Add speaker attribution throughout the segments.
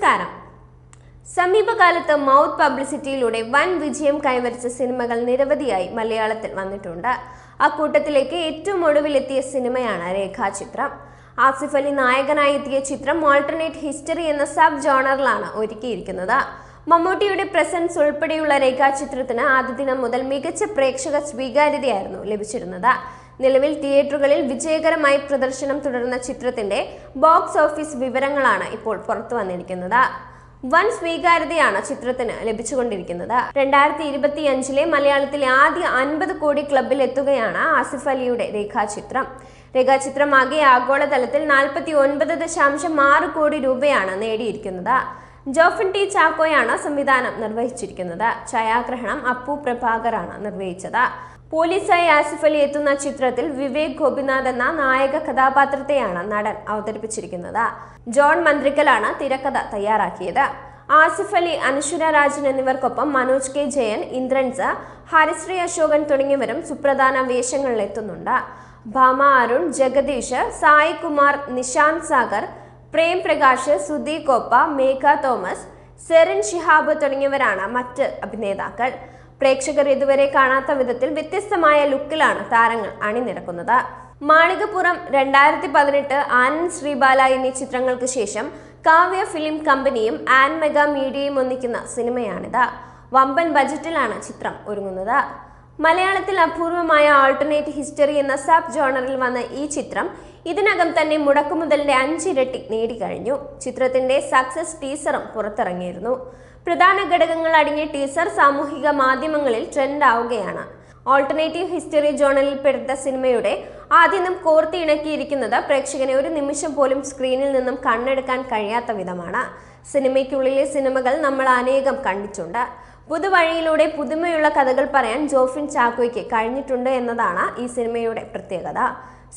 Speaker 1: നമസ്കാരം. സമീപകാലത്ത് മൗത്ത് പബ്ലിസിറ്റിയിലൂടെ വൻ വിജയം കൈവരിച്ച സിനിമകൾ നിരവധിയായി മലയാളത്തിൽ വന്നിട്ടുണ്ട്. അക്കൂട്ടത്തിലേക്ക് ഏറ്റവും ഒടുവിലെത്തിയ സിനിമയാണ് രേഖാചിത്രം. ആസിഫ് അലി നായകനായി എത്തിയ ചിത്രം ആൾട്ടർനേറ്റ് ഹിസ്റ്ററി എന്ന സബ് ജോണറിലാണ് ഒരുക്കിയിരിക്കുന്നത്. മമ്മൂട്ടിയുടെ പ്രസൻസ് ഉൾപ്പെടെയുള്ള രേഖാചിത്രത്തിന് ആദ്യ ദിനം മുതൽ മികച്ച പ്രേക്ഷക സ്വീകാര്യതയായിരുന്നു ലഭിച്ചിരുന്നത്. നിലവിൽ തിയേറ്ററുകളിൽ വിജയകരമായി പ്രദർശനം തുടരുന്ന ചിത്രത്തിന്റെ ബോക്സ് ഓഫീസ് വിവരങ്ങളാണ് ഇപ്പോൾ പുറത്തു വന്നിരിക്കുന്നത്. വൻ സ്വീകാര്യതയാണ് ചിത്രത്തിന് ലഭിച്ചുകൊണ്ടിരിക്കുന്നത്. രണ്ടായിരത്തി ഇരുപത്തി അഞ്ചിലെ മലയാളത്തിലെ ആദ്യ അൻപത് കോടി ക്ലബിൽ എത്തുകയാണ് ആസിഫ് അലിയുടെ രേഖാചിത്രം. രേഖാചിത്രമാകെ ആഗോളതലത്തിൽ നാൽപ്പത്തി ഒൻപത് ദശാംശം ആറ് കോടി രൂപയാണ് നേടിയിരിക്കുന്നത്. ജോഫിൻ ടി ചാക്കോയാണ് സംവിധാനം നിർവഹിച്ചിരിക്കുന്നത്. ഛായാഗ്രഹണം അപ്പു പ്രഭാകറാണ് നിർവഹിച്ചത്. പോലീസായി ആസിഫ് അലി എത്തുന്ന ചിത്രത്തിൽ വിവേക് ഗോപിനാഥ് എന്ന നായക കഥാപാത്രത്തെയാണ് നടൻ അവതരിപ്പിച്ചിരിക്കുന്നത്. ജോൺ മന്ത്രിക്കലാണ് തിരക്കഥ തയ്യാറാക്കിയത്. ആസിഫ് അലി അനശ്വര രാജൻ എന്നിവർക്കൊപ്പം മനോജ് കെ ജയൻ ഇന്ദ്രൻസ് ഹരിശ്രീ അശോകൻ തുടങ്ങിയവരും സുപ്രധാന വേഷങ്ങളിലെത്തുന്നുണ്ട് ഭാമ അരുൺ ജഗദീഷ് സായി കുമാർ നിശാന്ത് സാഗർ പ്രേം പ്രകാശ് സുധി കോപ്പ മേഘ തോമസ് സെറിൻ ഷിഹാബ് തുടങ്ങിയവരാണ് മറ്റ് അഭിനേതാക്കൾ. പ്രേക്ഷകർ ഇതുവരെ കാണാത്ത വിധത്തിൽ വ്യത്യസ്തമായ ലുക്കിലാണ് താരങ്ങൾ അണിനിരക്കുന്നത്. മാളികപ്പുറം രണ്ടായിരത്തി പതിനെട്ട് ആനന്ദ് ശ്രീബാല എന്നീ ചിത്രങ്ങൾക്ക് ശേഷം കാവ്യ ഫിലിം കമ്പനിയും ആൻ മെഗാ മീഡിയയും ഒന്നിക്കുന്ന സിനിമയാണിത്. വമ്പൻ ബജറ്റിലാണ് ചിത്രം ഒരുങ്ങുന്നത്. മലയാളത്തിൽ അപൂർവമായ ആൾട്ടർനേറ്റ് ഹിസ്റ്ററി എന്ന സബ് ജോണറിൽ വന്ന ഈ ചിത്രം ഇതിനകം തന്നെ മുടക്കുമുതലിന്റെ അഞ്ചിരട്ടി നേടിക്കഴിഞ്ഞു. ചിത്രത്തിന്റെ സക്സസ് ടീസറും പുറത്തിറങ്ങിയിരുന്നു. പ്രധാന ഘടകങ്ങൾ അടങ്ങിയ ടീസർ സാമൂഹിക മാധ്യമങ്ങളിൽ ട്രെൻഡ് ആവുകയാണ് ഓൾട്ടർനേറ്റീവ് ഹിസ്റ്ററി ജേണലിൽ പെടുത്ത സിനിമയുടെ ആദ്യം കോർത്തി ഇണക്കിയിരിക്കുന്നത് പ്രേക്ഷകനെ ഒരു നിമിഷം പോലും സ്ക്രീനിൽ നിന്നും കണ്ണെടുക്കാൻ കഴിയാത്ത വിധമാണ്. സിനിമയ്ക്കുള്ളിലെ സിനിമകൾ നമ്മൾ അനേകം കണ്ടിട്ടുണ്ട്. പുതുവഴിയിലൂടെ പുതുമയുള്ള കഥകൾ പറയാൻ ജോഫിൻ ചാക്കോയ്ക്ക് കഴിഞ്ഞിട്ടുണ്ട് എന്നതാണ് ഈ സിനിമയുടെ പ്രത്യേകത.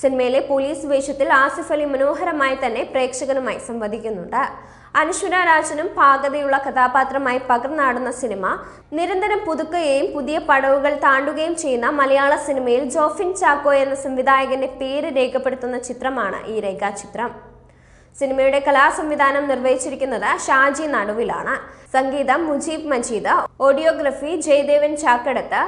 Speaker 1: സിനിമയിലെ പോലീസ് വേഷത്തിൽ ആസിഫ് അലി മനോഹരമായി തന്നെ പ്രേക്ഷകനുമായി സംവദിക്കുന്നുണ്ട്. അനുശ്വര രാജനും പാകതയുള്ള കഥാപാത്രമായി പകർന്നാടുന്ന സിനിമ നിരന്തരം പുതുക്കുകയും പുതിയ പടവുകൾ താണ്ടുകയും ചെയ്യുന്ന മലയാള സിനിമയിൽ ജോഫിൻ ചാക്കോ എന്ന സംവിധായകന്റെ പേര് രേഖപ്പെടുത്തുന്ന ചിത്രമാണ് ഈ രേഖാചിത്രം. സിനിമയുടെ കലാസംവിധാനം നിർവഹിച്ചിരിക്കുന്നത് ഷാജി നടുവിലാണ്. സംഗീതം Mujeeb Majeed audiography Jayadevan Chakkadath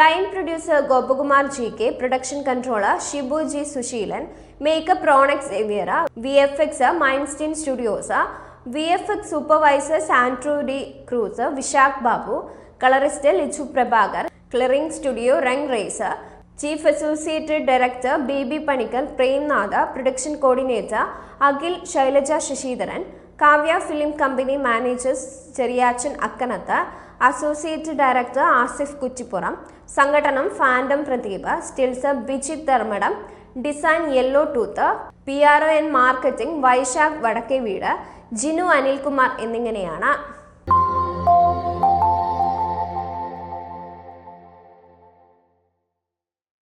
Speaker 1: line producer Gopakumar G K production controller Shibu G Susheelan makeup Ronex എവിയറ V F X Mindstein studios V F X supervisor Sandro D Cruz Vishakh Babu colourist Liju Prabhakar clearing studio wrung razor chief associate director Baby Panickal Premnath production coordinator Akhil Shailaja Sasidharan Kavya film company manager Cheriyachan Akkanath associate director Asif Kuttippuram സംഘടനം fandom Pradeep stills Bijith Dharmadam design yellow tooth P R O and marketing Vaishakh Vadakkeveed Jinu Anilkumar എന്നിങ്ങനെയാണ്.